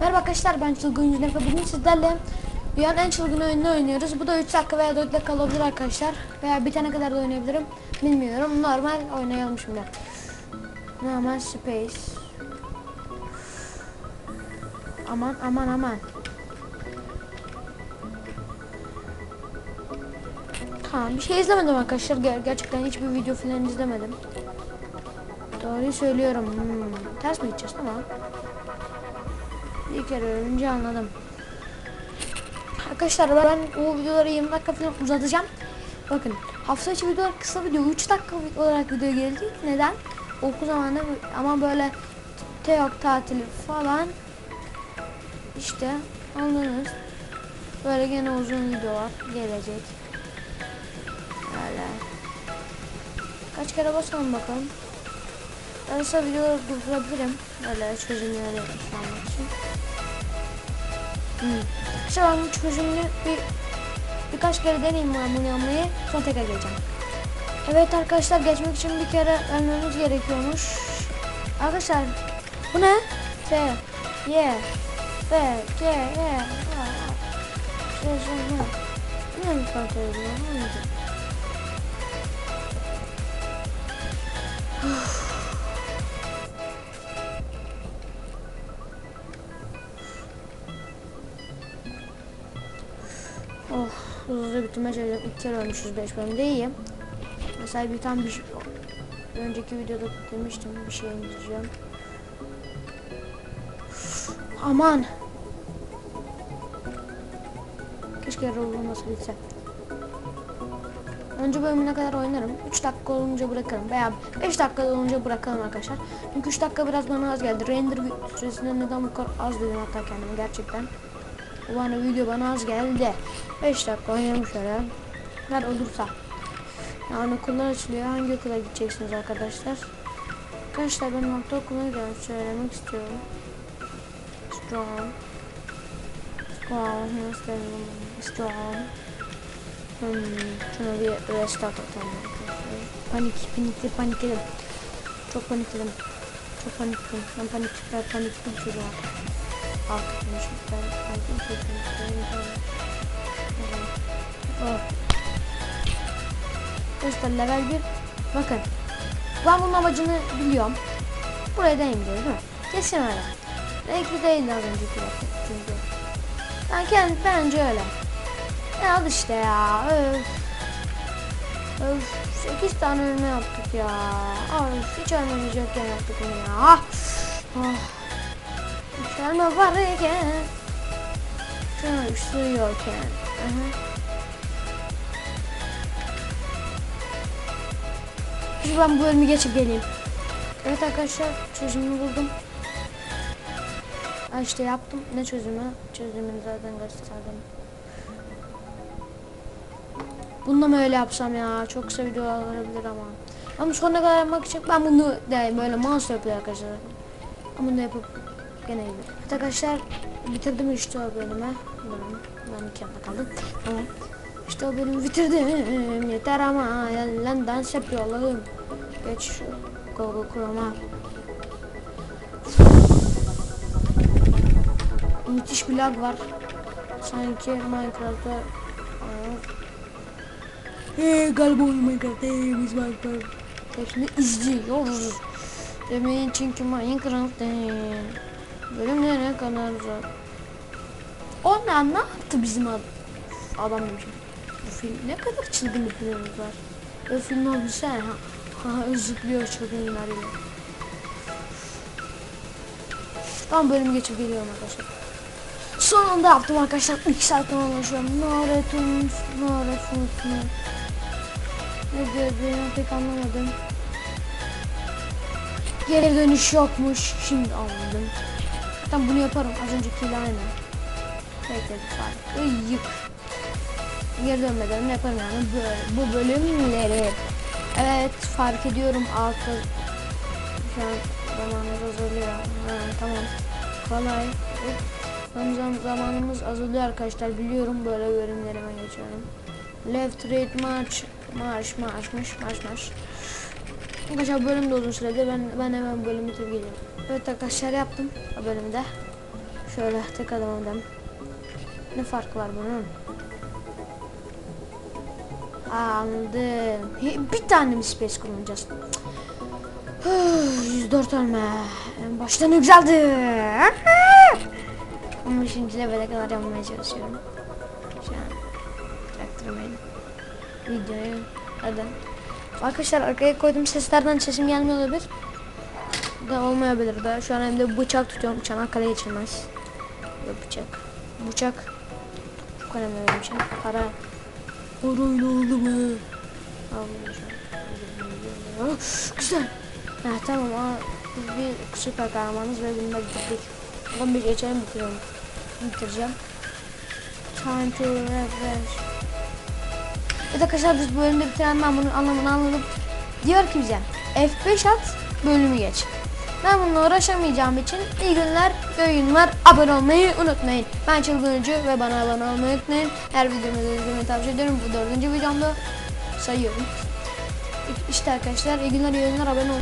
Merhaba arkadaşlar ben Çılgın Yüzüne ve bugün sizlerle dünyanın en çılgın oyununu oynuyoruz. Bu da 3 dakika veya 4 dakika olabilir arkadaşlar. Veya bitene kadar da oynayabilirim. Bilmiyorum. Normal oynayalım şimdi. Normal space. Aman aman aman. Tamam bir şey izlemedim arkadaşlar. Ger- gerçekten hiçbir video falan izlemedim. Doğruyu söylüyorum. Hmm, ters mi gideceğiz tamam. Bir kere önce anladım. Arkadaşlar ben o videoları 20 dakika falan uzatacağım. Bakın hafta içi videolar kısa video 3 dakika olarak video gelecek. Neden? Okul zamanı ama böyle teok tatili falan işte anladınız. Böyle gene uzun videolar gelecek. Böyle. Kaç kere basalım bakalım. Arası videoları durdurabilirim. Böyle çözümleri yapmak için. Hmm. İşte ben bu çözümünü bir birkaç kere deneyeyim ben bunu yapmayı. Sonra tekrar geleceğim. Evet arkadaşlar geçmek için bir kere ölmemiz gerekiyormuş. Arkadaşlar bu ne? F, Y, F, C, Y. Şey, şey, ne? Ne mi kontrol ediyor? Ne Oh hızlı bitirme çalışacağım. İlk kere ölmüşüz 5 bölümde iyiyim. Mesela bir tam bir şey- önceki videoda demiştim bir şey indireceğim. Aman. Keşke olması bitse. Önce bölümüne kadar oynarım. 3 dakika olunca bırakırım. Veya 5 dakika olunca bırakalım arkadaşlar. Çünkü 3 dakika biraz bana az geldi. Render süresinden neden bu kadar az dedim hatta kendime gerçekten. Bu bana video bana az geldi. 5 dakika oynayalım şöyle. Ver olursa. Yani okullar açılıyor. Hangi okula gideceksiniz arkadaşlar? Arkadaşlar ben orta okula gidiyorum. Söylemek istiyorum. Strong. Strong. Deniyor? Strong. Hmm, şuna bir restart atalım. Panik, panikli, panikledim. Çok panikledim. Çok panikledim. Ben panik, ben panikledim çocuğa. Artık konuşup ben panikledim. Çok panikledim. Oh. Arkadaşlar level 1. Bakın. Ben bunun amacını biliyorum. Buraya değinmiyor değil mi? Kesin öyle. Renkli değildi az önceki çünkü. Ben kendim bence öyle. Ya al işte ya. Öf. Öf. 8 tane ölme yaptık ya. Öf. Hiç ölmemiz yokken yaptık bunu ya. Ah. Ah. Hiç ölme var iken. Şunu üşüyorken. Aha. Şimdi ben bu bölümü geçip geleyim. Evet arkadaşlar çözümünü buldum. Ha işte yaptım. Ne çözümü? Çözümünü zaten gösterdim. Bununla mı öyle yapsam ya? Çok kısa videolar olabilir ama. Ama sonuna kadar yapmak için ben bunu de böyle mouse yapıyor arkadaşlar. Ama bunu da yapıp gene iyi. Evet arkadaşlar bitirdim işte o bölümü. Bölüm. Ben iki yapta kaldım. Tamam. İşte o bölümü bitirdim. Yeter ama lan dans yapıyor Allah'ım. Geç şu Google Chrome'a. Müthiş bir lag var. Sanki Minecraft'ta Eee galiba oyun Minecraft eee biz Minecraft Hepsini izliyoruz. Demeyin çünkü Minecraft değil. Bölümlere kadar uzak? Onlar ne yaptı bizim ad adam demişim Bu film ne kadar çılgın bir filmimiz var. Böyle film olmuşsa ha, ha zıplıyor çılgınlarıyla Tam bölüm geçip geliyorum arkadaşlar. Sonunda yaptım arkadaşlar. 2 saatten ulaşıyorum Naretuns Naretuns ne Ne dediğini pek anlamadım. Geri dönüş yokmuş. Şimdi anladım. Zaten bunu yaparım. Az öncekiyle aynı Bekledik fark Yık. Geri dönmeden yaparım yani? Böyle bu bölümleri. Evet fark ediyorum. Altta Şu an zamanımız azalıyor. Ha, Tamam. Kolay. Zaman zamanımız azalıyor arkadaşlar. Biliyorum böyle bölümlerime geçiyorum. Left, right, march, marş, marşmış, marş, marş. Arkadaşlar bölüm de uzun süredir. Ben, ben hemen bölümü bitirip geliyorum. Evet arkadaşlar yaptım o bölümü de. Şöyle tek edelim. Ne farkı var bunun? Aa, anladım. Bir tane mi space kullanacağız? Huh, 104 ölme. Baştan yükseldi. 15. levele kadar yapmaya çalışıyorum. Şu an çaktırmayın. Videoyu hadi. Arkadaşlar arkaya koydum seslerden sesim gelmiyor olabilir. Da olmayabilir de. Şu an elimde bıçak tutuyorum. Çanakkale geçilmez. Ve bıçak. Bıçak. Çok önemli benim için. Para. Parayla oldu mu? Güzel. Ha, tamam biz bir süper kahramanız ve bunda bitirdik. 11 geçelim bitiriyorum. Bitireceğim. Time to refresh. Evet arkadaşlar biz bölümde bitiren ben bunun anlamını anladım. Diyor ki bize F5 at bölümü geç. Ben bununla uğraşamayacağım için iyi günler, iyi günler, abone olmayı unutmayın. Ben Çılgın ve bana abone olmayı unutmayın. Her videomu da izlemeyi tavsiye ediyorum. Bu dördüncü videomda sayıyorum. İşte arkadaşlar iyi günler, iyi günler, abone olmayı